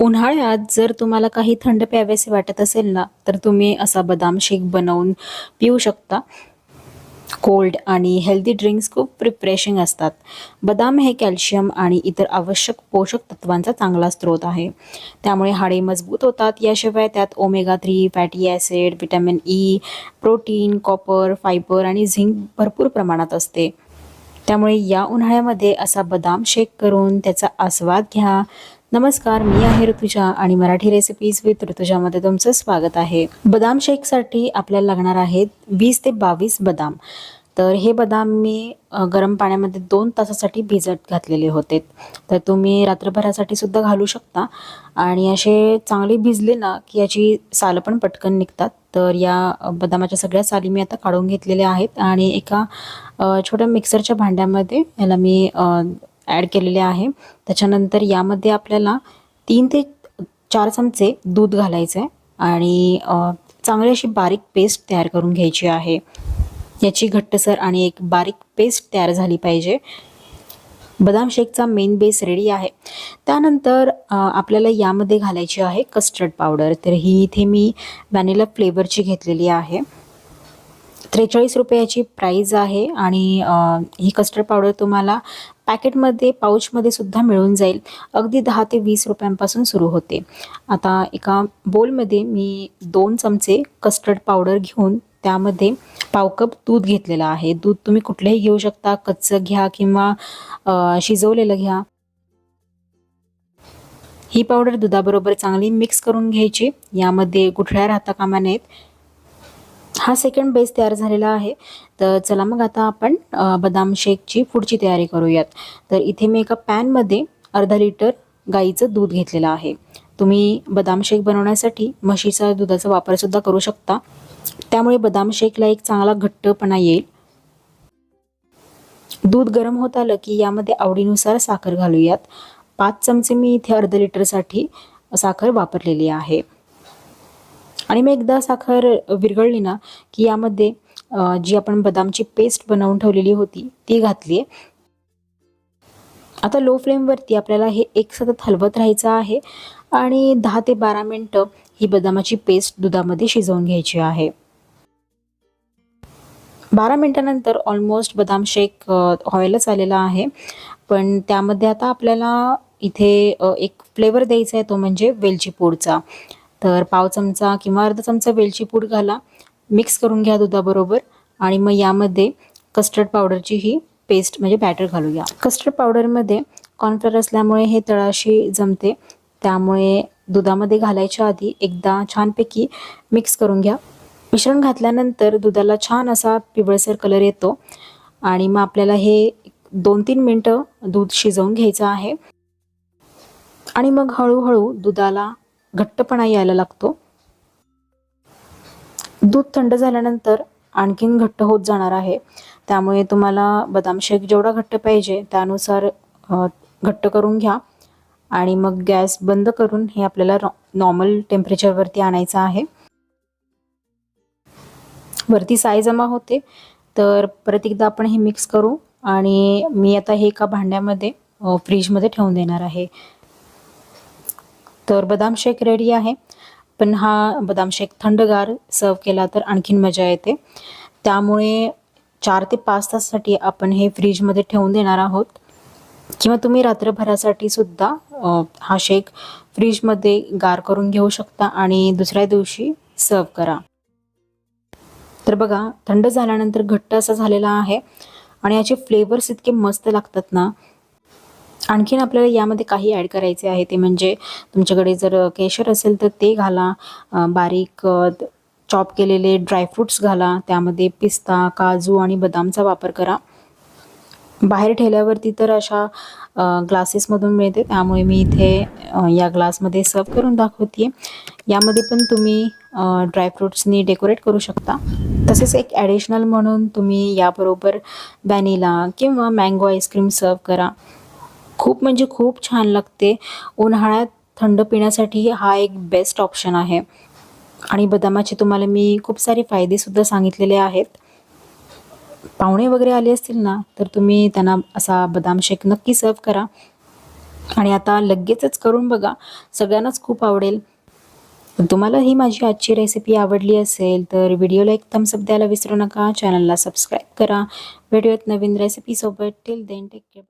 उन्हाळ्यात जर तुम्हाला काही थंड प्यावेसे वाटत असेल ना तर तुम्ही असा बदाम शेक बनवून पिऊ शकता. कोल्ड आणि हेल्दी ड्रिंक्स खूप रिफ्रेशिंग असतात. बदाम हे कॅल्शियम आणि इतर आवश्यक पोषक तत्वांचा चांगला स्रोत आहे. त्यामुळे हाडे मजबूत होतात. याशिवाय त्यात omega three fatty acid vitamin E protein copper fibre आणि झिंक भरपूर प्रमाणात असते. त्यामुळे या उन्हाळ्यामध्ये असा बदाम शेक करून त्याचा आस्वाद घ्या. नमस्कार मी आहे ऋतुजा आणि मराठी रेसिपीज विथ ऋतुजामध्ये तुमचं स्वागत आहे. बदाम शेकसाठी आपल्याला लागणार आहेत वीस ते बावीस बदाम. तर हे बदाम मी गरम पाण्यामध्ये दोन तासासाठी भिजत घातलेले होते. तर तुम्ही रात्रभरासाठी सुद्धा घालू शकता. आणि असे चांगले भिजले ना की याची सालं पण पटकन निघतात. तर या बदामाच्या सगळ्या साली मी आता काढून घेतलेल्या आहेत. आणि एका छोट्या मिक्सरच्या भांड्यामध्ये याला मी ॲड केलेले आहे. त्याच्यानंतर यामध्ये आपल्याला तीन ते चार चमचे दूध घालायचं आहे आणि चांगली अशी बारीक पेस्ट तयार करून घ्यायची आहे. याची घट्टसर आणि एक बारीक पेस्ट तयार झाली पाहिजे. बदाम शेकचा मेन बेस रेडी आहे. त्यानंतर आपल्याला यामध्ये घालायची आहे कस्टर्ड पावडर. तर ही इथे मी व्हॅनिला फ्लेवरची घेतलेली आहे. त्रेचाळीस रुपयाची प्राईज आहे आणि ही कस्टर्ड पावडर तुम्हाला पॅकेटमध्ये पाऊचमध्ये सुद्धा मिळून जाईल. अगदी दहा ते वीस रुपयांपासून सुरू होते. आता एका बोलमध्ये मी दोन चमचे कस्टर्ड पावडर घेऊन त्यामध्ये पाव कप दूध घेतलेलं आहे. दूध तुम्ही कुठलंही घेऊ शकता. कच्चं घ्या किंवा शिजवलेलं घ्या. ही पावडर दुधाबरोबर चांगली मिक्स करून घ्यायची. यामध्ये गुठळ्या राहता कामा नयेत. हा सेकंड बेस तयार झालेला आहे. तर चला मग आता आपण बदाम शेकची पुढची तयारी करूयात. तर इथे मी एका पॅनमध्ये अर्धा लिटर गाईचं दूध घेतलेलं आहे. तुम्ही बदाम शेक बनवण्यासाठी म्हशीचा दुधाचा वापरसुद्धा करू शकता. त्यामुळे बदाम शेकला एक चांगला घट्टपणा येईल. दूध गरम होत आलं की यामध्ये आवडीनुसार साखर घालूयात. पाच चमचे मी इथे अर्धा लिटरसाठी साखर वापरलेली आहे. आणि मग एकदा साखर विरघळली ना की यामध्ये जी आपण बदामची पेस्ट बनवून ठेवलेली होती ती घातली आहे. आता लो फ्लेमवरती आपल्याला हे एक सतत हलवत राहायचं आहे आणि दहा ते बारा मिनटं ही बदामाची पेस्ट दुधामध्ये शिजवून घ्यायची आहे. बारा मिनटानंतर ऑलमोस्ट बदाम शेक व्हायलाच आलेला आहे. पण त्यामध्ये आता आपल्याला इथे एक फ्लेवर द्यायचा आहे तो म्हणजे वेलची पूडचा. तर पाव चमचा किंवा अर्धा चमचा वेलची पूड घाला. मिक्स करून घ्या दुधाबरोबर आणि मग यामध्ये कस्टर्ड पावडरची ही पेस्ट म्हणजे बॅटर घालूया कस्टर्ड पावडरमध्ये कॉर्नफ्लर असल्यामुळे हे तळाशी जमते. त्यामुळे दुधामध्ये घालायच्या आधी एकदा छानपैकी मिक्स करून घ्या. मिश्रण घातल्यानंतर दुधाला छान असा पिवळसर कलर येतो आणि मग आपल्याला हे दोन तीन मिनटं दूध शिजवून घ्यायचं आहे. आणि मग हळूहळू दुधाला घट्टपणा यायला लागतो. दूध थंड झाल्यानंतर आणखीन घट्ट होत जाणार आहे. त्यामुळे तुम्हाला बदाम शेक जेवढा घट्ट पाहिजे त्यानुसार घट्ट करून घ्या. आणि मग गॅस बंद करून हे आपल्याला नॉर्मल टेम्परेचरवरती आणायचं आहे. वरती साय जमा होते. तर परत एकदा आपण हे मिक्स करू आणि मी आता हे एका भांड्यामध्ये फ्रीजमध्ये ठेवून देणार आहे. तर बदाम शेक रेडी आहे. पण हा बदाम शेक थंडगार सर्व केला तर आणखीन मजा येते. त्यामुळे चार ते पाच तासासाठी आपण हे फ्रीजमध्ये ठेवून देणार आहोत. किंवा तुम्ही रात्रभरासाठी सुद्धा हा शेक फ्रीजमध्ये गार करून घेऊ शकता आणि दुसऱ्या दिवशी सर्व करा. तर बघा थंड झाल्यानंतर घट्ट असा झालेला आहे आणि याचे फ्लेवर्स इतके मस्त लागतात ना आणखीन आपल्याला यामध्ये काही ॲड करायचे आहे ते म्हणजे तुमच्याकडे जर केशर असेल तर ते घाला बारीक चॉप केलेले ड्रायफ्रूट्स घाला त्यामध्ये पिस्ता काजू आणि बदामचा वापर करा. बाहेर ठेल्यावरती तर अशा ग्लासेसमधून मिळते त्यामुळे मी इथे या ग्लासमध्ये सर्व करून दाखवते यामध्ये पण तुम्ही ड्रायफ्रूट्सनी डेकोरेट करू शकता. तसेच एक ॲडिशनल म्हणून तुम्ही याबरोबर व्हॅनिला किंवा मँगो आईस्क्रीम सर्व करा. खूप म्हणजे खूप छान लागते. उन्हाळ्यात थंड पिण्यासाठी हा एक बेस्ट ऑप्शन आहे. आणि बदामाचे तुम्हाला मी खूप सारे फायदेसुद्धा सांगितलेले आहेत. पाहुणे वगैरे आले असतील ना तर तुम्ही त्यांना असा बदाम शेक नक्की सर्व करा. आणि आता लगेचच करून बघा. सगळ्यांनाच खूप आवडेल. तुम्हाला ही माझी आजची रेसिपी आवडली असेल तर व्हिडिओला एक थम्सअप द्यायला विसरू नका. चॅनलला सबस्क्राईब करा. व्हिडिओत नवीन रेसिपीसोबत टिल देन टेक केअर